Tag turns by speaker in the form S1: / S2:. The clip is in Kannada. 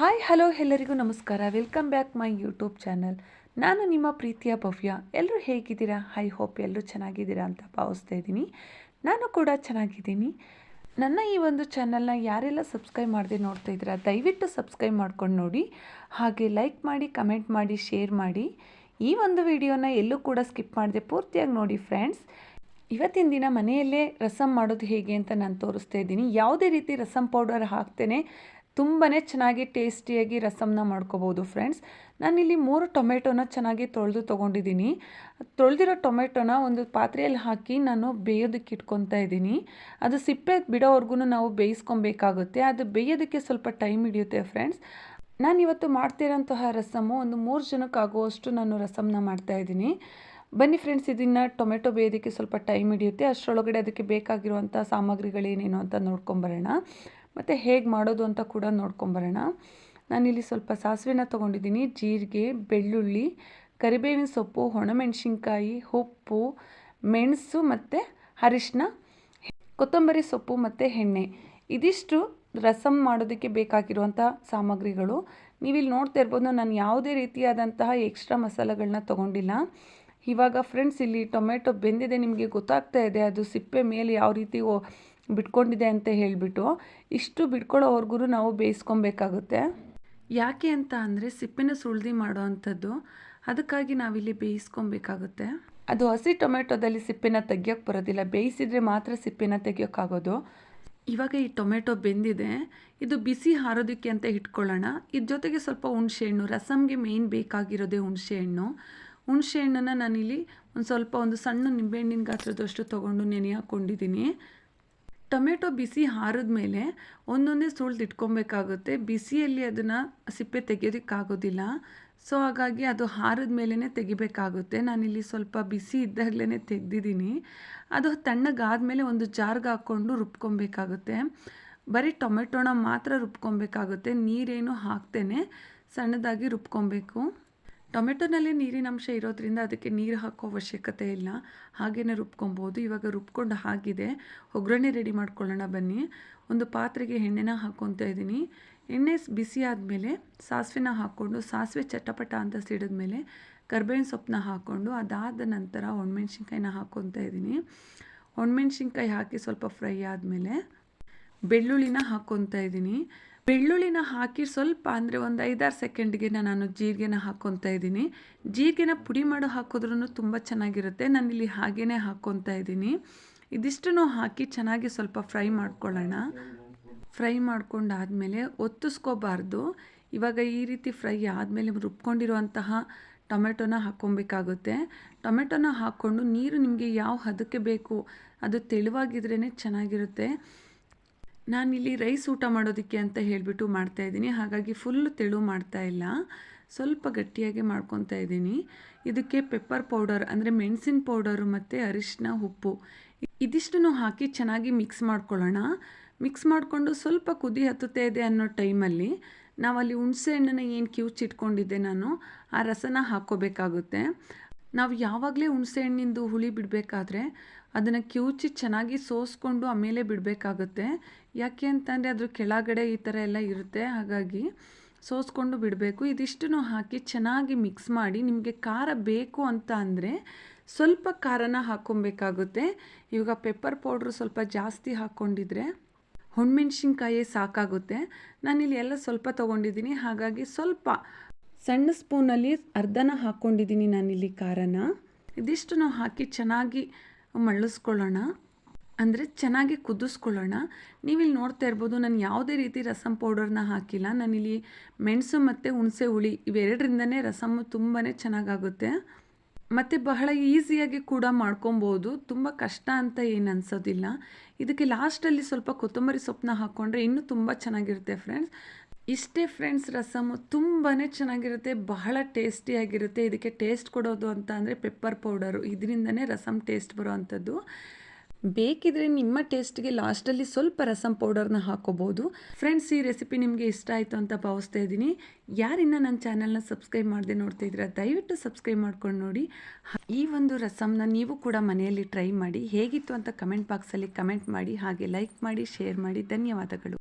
S1: ಹಾಯ್, ಹಲೋ ಎಲ್ಲರಿಗೂ ನಮಸ್ಕಾರ. Welcome back my YouTube channel ನಾನು ನಿಮ್ಮ ಪ್ರೀತಿಯ ಭವ್ಯ. ಎಲ್ಲರೂ ಹೇಗಿದ್ದೀರಾ? ಐ ಹೋಪ್ ಎಲ್ಲರೂ ಚೆನ್ನಾಗಿದ್ದೀರಾ ಅಂತ ಭಾವಿಸ್ತಾ ಇದ್ದೀನಿ. ನಾನು ಕೂಡ ಚೆನ್ನಾಗಿದ್ದೀನಿ. ನನ್ನ ಈ ಒಂದು ಚಾನಲ್ನ ಯಾರೆಲ್ಲ ಸಬ್ಸ್ಕ್ರೈಬ್ ಮಾಡದೆ ನೋಡ್ತಾ ಇದ್ದೀರಾ, ದಯವಿಟ್ಟು ಸಬ್ಸ್ಕ್ರೈಬ್ ಮಾಡ್ಕೊಂಡು ನೋಡಿ. ಹಾಗೆ ಲೈಕ್ ಮಾಡಿ ಕಮೆಂಟ್ ಮಾಡಿ ಶೇರ್ ಮಾಡಿ. ಈ ಒಂದು ವಿಡಿಯೋನ ಎಲ್ಲೂ ಕೂಡ ಸ್ಕಿಪ್ ಮಾಡದೆ ಪೂರ್ತಿಯಾಗಿ ನೋಡಿ ಫ್ರೆಂಡ್ಸ್ ಇವತ್ತಿನ ದಿನ ಮನೆಯಲ್ಲೇ ರಸಂ ಮಾಡೋದು ಹೇಗೆ ಅಂತ ನಾನು ತೋರಿಸ್ತಾ ಇದ್ದೀನಿ. ಯಾವುದೇ ರೀತಿ ರಸಮ್ ಪೌಡರ್ ಹಾಕ್ತೇನೆ. ತುಂಬಾ ಚೆನ್ನಾಗಿ ಟೇಸ್ಟಿಯಾಗಿ ರಸಮ್ನ ಮಾಡ್ಕೋಬೋದು ಫ್ರೆಂಡ್ಸ್ ನಾನಿಲ್ಲಿ ಮೂರು ಟೊಮೆಟೊನ ಚೆನ್ನಾಗಿ ತೊಳೆದು ತೊಗೊಂಡಿದ್ದೀನಿ. ತೊಳೆದಿರೋ ಟೊಮೆಟೊನ ಒಂದು ಪಾತ್ರೆಯಲ್ಲಿ ಹಾಕಿ ನಾನು ಬೇಯೋದಕ್ಕೆ ಇಟ್ಕೊತಾ ಇದ್ದೀನಿ. ಅದು ಸಿಪ್ಪೆ ಬಿಡೋವರೆಗೂ ನಾವು ಬೇಯಿಸ್ಕೊಬೇಕಾಗುತ್ತೆ. ಅದು ಬೇಯೋದಕ್ಕೆ ಸ್ವಲ್ಪ ಟೈಮ್ ಹಿಡಿಯುತ್ತೆ ಫ್ರೆಂಡ್ಸ್ ನಾನು ಇವತ್ತು ಮಾಡ್ತಿರೋಂತಹ ರಸಮು ಒಂದು ಮೂರು ಜನಕ್ಕಾಗುವಷ್ಟು ನಾನು ರಸಮ್ನ ಮಾಡ್ತಾಯಿದ್ದೀನಿ ಬನ್ನಿ ಫ್ರೆಂಡ್ಸ್ ಇದನ್ನು ಟೊಮೆಟೊ ಬೇಯೋದಕ್ಕೆ ಸ್ವಲ್ಪ ಟೈಮ್ ಹಿಡಿಯುತ್ತೆ. ಅಷ್ಟರೊಳಗಡೆ ಅದಕ್ಕೆ ಬೇಕಾಗಿರುವಂಥ ಸಾಮಗ್ರಿಗಳೇನೇನು ಅಂತ ನೋಡ್ಕೊಂಬರೋಣ. ಮತ್ತು ಹೇಗೆ ಮಾಡೋದು ಅಂತ ಕೂಡ ನೋಡ್ಕೊಂಬರೋಣ. ನಾನಿಲ್ಲಿ ಸ್ವಲ್ಪ ಸಾಸಿವೆನ ತೊಗೊಂಡಿದ್ದೀನಿ. ಜೀರಿಗೆ, ಬೆಳ್ಳುಳ್ಳಿ, ಕರಿಬೇವಿನ ಸೊಪ್ಪು, ಒಣಮೆಣ್ಸಿನ್ಕಾಯಿ, ಉಪ್ಪು, ಮೆಣಸು ಮತ್ತು ಅರಿಶಿನ ಕೊತ್ತಂಬರಿ ಸೊಪ್ಪು ಮತ್ತು ಎಣ್ಣೆ. ಇದಿಷ್ಟು ರಸಮ್ ಮಾಡೋದಕ್ಕೆ ಬೇಕಾಗಿರುವಂಥ ಸಾಮಗ್ರಿಗಳು. ನೀವಿಲ್ಲಿ ನೋಡ್ತಾ ಇರ್ಬೋದು, ನಾನು ಯಾವುದೇ ರೀತಿಯಾದಂತಹ ಎಕ್ಸ್ಟ್ರಾ ಮಸಾಲೆಗಳನ್ನ ತೊಗೊಂಡಿಲ್ಲ. ಇವಾಗ ಫ್ರೆಂಡ್ಸ್ ಇಲ್ಲಿ ಟೊಮೆಟೊ ಬೆಂದಿದೆ, ನಿಮಗೆ ಗೊತ್ತಾಗ್ತಾ ಇದೆ, ಅದು ಸಿಪ್ಪೆ ಮೇಲೆ ಯಾವ ರೀತಿ ಬಿಟ್ಕೊಂಡಿದೆ ಅಂತ ಹೇಳಿಬಿಟ್ಟು ಇಷ್ಟು ಬಿಟ್ಕೊಳ್ಳೋವರೆಗೂ ನಾವು ಬೇಯಿಸ್ಕೊಬೇಕಾಗುತ್ತೆ. ಯಾಕೆ ಅಂತ ಅಂದರೆ ಸಿಪ್ಪೆನ ಸುಳ್ದಿ ಮಾಡೋ ಅಂಥದ್ದು, ಅದಕ್ಕಾಗಿ ನಾವಿಲ್ಲಿ ಬೇಯಿಸ್ಕೊಬೇಕಾಗುತ್ತೆ. ಅದು ಹಸಿ ಟೊಮೆಟೊದಲ್ಲಿ ಸಿಪ್ಪೆನ ತೆಗಿಯೋಕ್ಕೆ ಬರೋದಿಲ್ಲ. ಬೇಯಿಸಿದರೆ ಮಾತ್ರ ಸಿಪ್ಪೆನ ತೆಗಿಯೋಕ್ಕಾಗೋದು ಇವಾಗ ಈ ಟೊಮೆಟೊ ಬೆಂದಿದೆ. ಇದು ಬಿಸಿ ಹಾರೋದಕ್ಕೆ ಅಂತ ಇಟ್ಕೊಳ್ಳೋಣ. ಇದ್ರ ಜೊತೆಗೆ ಸ್ವಲ್ಪ ಹುಣಸೆಹಣ್ಣು, ರಸಮ್ಗೆ ಮೇಯ್ನ್ ಬೇಕಾಗಿರೋದೇ ಹುಣಸೆಹಣ್ಣು. ಹುಣಸೆಹಣ್ಣನ್ನು ನಾನಿಲ್ಲಿ ಒಂದು ಸ್ವಲ್ಪ ಒಂದು ಸಣ್ಣ ನಿಂಬೆಹಣ್ಣಿನ ಗಾತ್ರದಷ್ಟು ತೊಗೊಂಡು ನೆನೆ ಹಾಕ್ಕೊಂಡಿದ್ದೀನಿ ಟೊಮೆಟೊ ಬಿಸಿ ಹಾರಿದ ಮೇಲೆ ಒಂದೊಂದೇ ಸುಳ್ದು ಇಟ್ಕೊಬೇಕಾಗುತ್ತೆ. ಬಿಸಿಯಲ್ಲಿ ಅದನ್ನು ಸಿಪ್ಪೆ ತೆಗೆಯೋದಕ್ಕಾಗೋದಿಲ್ಲ. ಸೊ, ಹಾಗಾಗಿ ಅದು ಹಾರಿದ ಮೇಲೇ ತೆಗಿಬೇಕಾಗುತ್ತೆ. ನಾನಿಲ್ಲಿ ಸ್ವಲ್ಪ ಬಿಸಿ ಇದ್ದಾಗಲೇ ತೆಗೆದಿದ್ದೀನಿ. ಅದು ತಣ್ಣಗಾದ ಮೇಲೆ ಒಂದು ಜಾರ್ಗೆ ಹಾಕ್ಕೊಂಡು ರುಬ್ಕೊಬೇಕಾಗುತ್ತೆ. ಬರೀ ಟೊಮೆಟೊನ ಮಾತ್ರ ರುಬ್ಕೊಬೇಕಾಗುತ್ತೆ. ನೀರೇನು ಹಾಕ್ತೇನೆ. ಸಣ್ಣದಾಗಿ ರುಬ್ಕೊಬೇಕು. ಟೊಮೆಟೊನಲ್ಲಿ ನೀರಿನಂಶ ಇರೋದ್ರಿಂದ ಅದಕ್ಕೆ ನೀರು ಹಾಕೋ ಅವಶ್ಯಕತೆ ಇಲ್ಲ. ಹಾಗೆಯೇ ರುಬ್ಕೊಬೋದು. ಇವಾಗ ರುಬ್ಕೊಂಡು ಹಾಗಿದೆ. ಒಗ್ಗರಣೆ ರೆಡಿ ಮಾಡ್ಕೊಳ್ಳೋಣ ಬನ್ನಿ. ಒಂದು ಪಾತ್ರೆಗೆ ಎಣ್ಣೆನ ಹಾಕ್ಕೊತಾ ಇದ್ದೀನಿ. ಎಣ್ಣೆ ಬಿಸಿ ಆದಮೇಲೆ ಸಾಸಿವೆನ ಹಾಕ್ಕೊಂಡು, ಸಾಸಿವೆ ಚಟಪಟ ಅಂತ ಸಿಡಿದ್ಮೇಲೆ ಕರ್ಬೇವಿನ ಸೊಪ್ಪನ್ನ ಹಾಕ್ಕೊಂಡು, ಅದಾದ ನಂತರ ಒಣಮೆಣ್ಸಿನ್ಕಾಯಿನ ಹಾಕ್ಕೊತಾ ಇದ್ದೀನಿ. ಒಣಮೆಣ್ಸಿನ್ಕಾಯಿ ಹಾಕಿ ಸ್ವಲ್ಪ ಫ್ರೈ ಆದಮೇಲೆ ಬೆಳ್ಳುಳ್ಳಿನ ಹಾಕ್ಕೊತಾ ಇದ್ದೀನಿ. ಬೆಳ್ಳುಳ್ಳಿನ ಹಾಕಿ ಸ್ವಲ್ಪ ಅಂದರೆ ಒಂದು ಐದಾರು ಸೆಕೆಂಡ್ಗೆ ನಾನು ಜೀರಿಗೆನ ಹಾಕ್ಕೊತಾ ಇದ್ದೀನಿ. ಜೀರಿಗೆನ ಪುಡಿ ಮಾಡಿ ಹಾಕಿದ್ರೂ ತುಂಬ ಚೆನ್ನಾಗಿರುತ್ತೆ. ನಾನಿಲ್ಲಿ ಹಾಗೇ ಹಾಕ್ಕೊತಾ ಇದ್ದೀನಿ. ಇದಿಷ್ಟನ್ನು ಹಾಕಿ ಚೆನ್ನಾಗಿ ಸ್ವಲ್ಪ ಫ್ರೈ ಮಾಡ್ಕೊಳ್ಳೋಣ. ಫ್ರೈ ಮಾಡ್ಕೊಂಡಾದಮೇಲೆ ಒತ್ತಿಸ್ಕೋಬಾರ್ದು. ಇವಾಗ ಈ ರೀತಿ ಫ್ರೈ ಆದಮೇಲೆ ರುಬ್ಕೊಂಡಿರುವಂತಹ ಟೊಮೆಟೊನ ಹಾಕ್ಕೊಬೇಕಾಗುತ್ತೆ. ಟೊಮೆಟೊನ ಹಾಕ್ಕೊಂಡು ನೀರು ನಿಮಗೆ ಯಾವ ಹದಕ್ಕೆ ಬೇಕು, ಅದು ತೆಳುವಾಗಿದ್ರೇ ಚೆನ್ನಾಗಿರುತ್ತೆ. ನಾನಿಲ್ಲಿ ರೈಸ್ ಊಟ ಮಾಡೋದಕ್ಕೆ ಅಂತ ಹೇಳಿಬಿಟ್ಟು ಮಾಡ್ತಾಯಿದ್ದೀನಿ ಹಾಗಾಗಿ ಫುಲ್ ತೆಳು ಮಾಡ್ತಾ ಇಲ್ಲ. ಸ್ವಲ್ಪ ಗಟ್ಟಿಯಾಗಿ ಮಾಡ್ಕೊತಾ ಇದ್ದೀನಿ. ಇದಕ್ಕೆ ಪೆಪ್ಪರ್ ಪೌಡರ್ ಅಂದರೆ ಮೆಣಸಿನ ಪೌಡರು ಮತ್ತು ಅರಿಶಿನ ಉಪ್ಪು. ಇದಿಷ್ಟನ್ನು ಹಾಕಿ ಚೆನ್ನಾಗಿ ಮಿಕ್ಸ್ ಮಾಡ್ಕೊಳ್ಳೋಣ. ಮಿಕ್ಸ್ ಮಾಡಿಕೊಂಡು ಸ್ವಲ್ಪ ಕುದಿ ಹತ್ತುತ್ತಾ ಇದೆ ಅನ್ನೋ ಟೈಮಲ್ಲಿ ನಾವಲ್ಲಿ ಹುಣಸೆ ಹಣ್ಣನ್ನು ಏನು ಕಿವುಚಿಟ್ಕೊಂಡಿದ್ದೆ ನಾನು, ಆ ರಸನ ಹಾಕ್ಕೋಬೇಕಾಗುತ್ತೆ. ನಾವು ಯಾವಾಗಲೇ ಹುಣಸೆ ಹಣ್ಣಿಂದು ಹುಳಿ ಬಿಡಬೇಕಾದ್ರೆ ಅದನ್ನು ಕಿವುಚಿ ಚೆನ್ನಾಗಿ ಸೋಸ್ಕೊಂಡು ಆಮೇಲೆ ಬಿಡಬೇಕಾಗುತ್ತೆ. ಯಾಕೆ ಅಂತಂದರೆ ಅದ್ರ ಕೆಳಗಡೆ ಈ ಥರ ಎಲ್ಲ ಇರುತ್ತೆ. ಹಾಗಾಗಿ ಸೋಸ್ಕೊಂಡು ಬಿಡಬೇಕು. ಇದಿಷ್ಟನ್ನು ಹಾಕಿ ಚೆನ್ನಾಗಿ ಮಿಕ್ಸ್ ಮಾಡಿ ನಿಮಗೆ ಖಾರ ಬೇಕು ಅಂತ ಅಂದರೆ ಸ್ವಲ್ಪ ಖಾರನ ಹಾಕ್ಕೊಬೇಕಾಗುತ್ತೆ. ಇವಾಗ ಪೆಪ್ಪರ್ ಪೌಡ್ರು ಸ್ವಲ್ಪ ಜಾಸ್ತಿ ಹಾಕ್ಕೊಂಡಿದ್ರೆ ಹುಣ್ಮೆಣ್ಸಿನ್ಕಾಯಿ ಸಾಕಾಗುತ್ತೆ. ನಾನಿಲ್ಲಿ ಎಲ್ಲ ಸ್ವಲ್ಪ ತೊಗೊಂಡಿದ್ದೀನಿ. ಹಾಗಾಗಿ ಸ್ವಲ್ಪ ಸಣ್ಣ ಸ್ಪೂನಲ್ಲಿ ಅರ್ಧನ ಹಾಕ್ಕೊಂಡಿದ್ದೀನಿ ನಾನಿಲ್ಲಿ ಖಾರನ. ಇದಿಷ್ಟು ನಾವು ಹಾಕಿ ಚೆನ್ನಾಗಿ ಮಳ್ಳಿಸ್ಕೊಳ್ಳೋಣ. ಅಂದರೆ ಚೆನ್ನಾಗಿ ಕುದಿಸ್ಕೊಳ್ಳೋಣ. ನೀವಿಲ್ಲಿ ನೋಡ್ತಾ ಇರ್ಬೋದು, ನಾನು ಯಾವುದೇ ರೀತಿ ರಸಮ್ ಪೌಡರ್ನ ಹಾಕಿಲ್ಲ. ನಾನಿಲ್ಲಿ ಮೆಣಸು ಮತ್ತು ಹುಣಸೆ ಹುಳಿ ಇವೆರಡರಿಂದನೇ ರಸಮ್ ತುಂಬಾ ಚೆನ್ನಾಗಾಗುತ್ತೆ. ಮತ್ತು ಬಹಳ ಈಸಿಯಾಗಿ ಕೂಡ ಮಾಡ್ಕೊಬೋದು. ತುಂಬ ಕಷ್ಟ ಅಂತ ಏನು ಅನಿಸೋದಿಲ್ಲ. ಇದಕ್ಕೆ ಲಾಸ್ಟಲ್ಲಿ ಸ್ವಲ್ಪ ಕೊತ್ತಂಬರಿ ಸೊಪ್ಪನ್ನ ಹಾಕ್ಕೊಂಡ್ರೆ ಇನ್ನೂ ತುಂಬ ಚೆನ್ನಾಗಿರುತ್ತೆ ಫ್ರೆಂಡ್ಸ್. ಇಷ್ಟೇ ಫ್ರೆಂಡ್ಸ್ ರಸಮ್ಮು ತುಂಬಾ ಚೆನ್ನಾಗಿರುತ್ತೆ, ಬಹಳ ಟೇಸ್ಟಿಯಾಗಿರುತ್ತೆ ಇದಕ್ಕೆ ಟೇಸ್ಟ್ ಕೊಡೋದು ಅಂತ ಅಂದರೆ ಪೆಪ್ಪರ್ ಪೌಡರು ಇದರಿಂದನೇ ರಸಮ್ ಟೇಸ್ಟ್ ಬರೋ ಅಂಥದ್ದು. ಬೇಕಿದ್ರೆ ನಿಮ್ಮ ಟೇಸ್ಟ್ಗೆ ಲಾಸ್ಟಲ್ಲಿ ಸ್ವಲ್ಪ ರಸಮ್ ಪೌಡರ್ನ ಹಾಕೋಬೋದು. ಫ್ರೆಂಡ್ಸ್ ಈ ರೆಸಿಪಿ ನಿಮಗೆ ಇಷ್ಟ ಆಯಿತು ಅಂತ ಭಾವಿಸ್ತಾ ಇದ್ದೀನಿ. ಯಾರಿನ್ನ ನನ್ನ ಚಾನಲ್ನ ಸಬ್ಸ್ಕ್ರೈಬ್ ಮಾಡದೆ ನೋಡ್ತಾ ಇದ್ದೀರಾ, ದಯವಿಟ್ಟು ಸಬ್ಸ್ಕ್ರೈಬ್ ಮಾಡ್ಕೊಂಡು ನೋಡಿ. ಈ ಒಂದು ರಸಮ್ನ ನೀವು ಕೂಡ ಮನೆಯಲ್ಲಿ ಟ್ರೈ ಮಾಡಿ. ಹೇಗಿತ್ತು ಅಂತ ಕಮೆಂಟ್ ಬಾಕ್ಸಲ್ಲಿ ಕಮೆಂಟ್ ಮಾಡಿ, ಹಾಗೆ ಲೈಕ್ ಮಾಡಿ ಶೇರ್ ಮಾಡಿ. ಧನ್ಯವಾದಗಳು.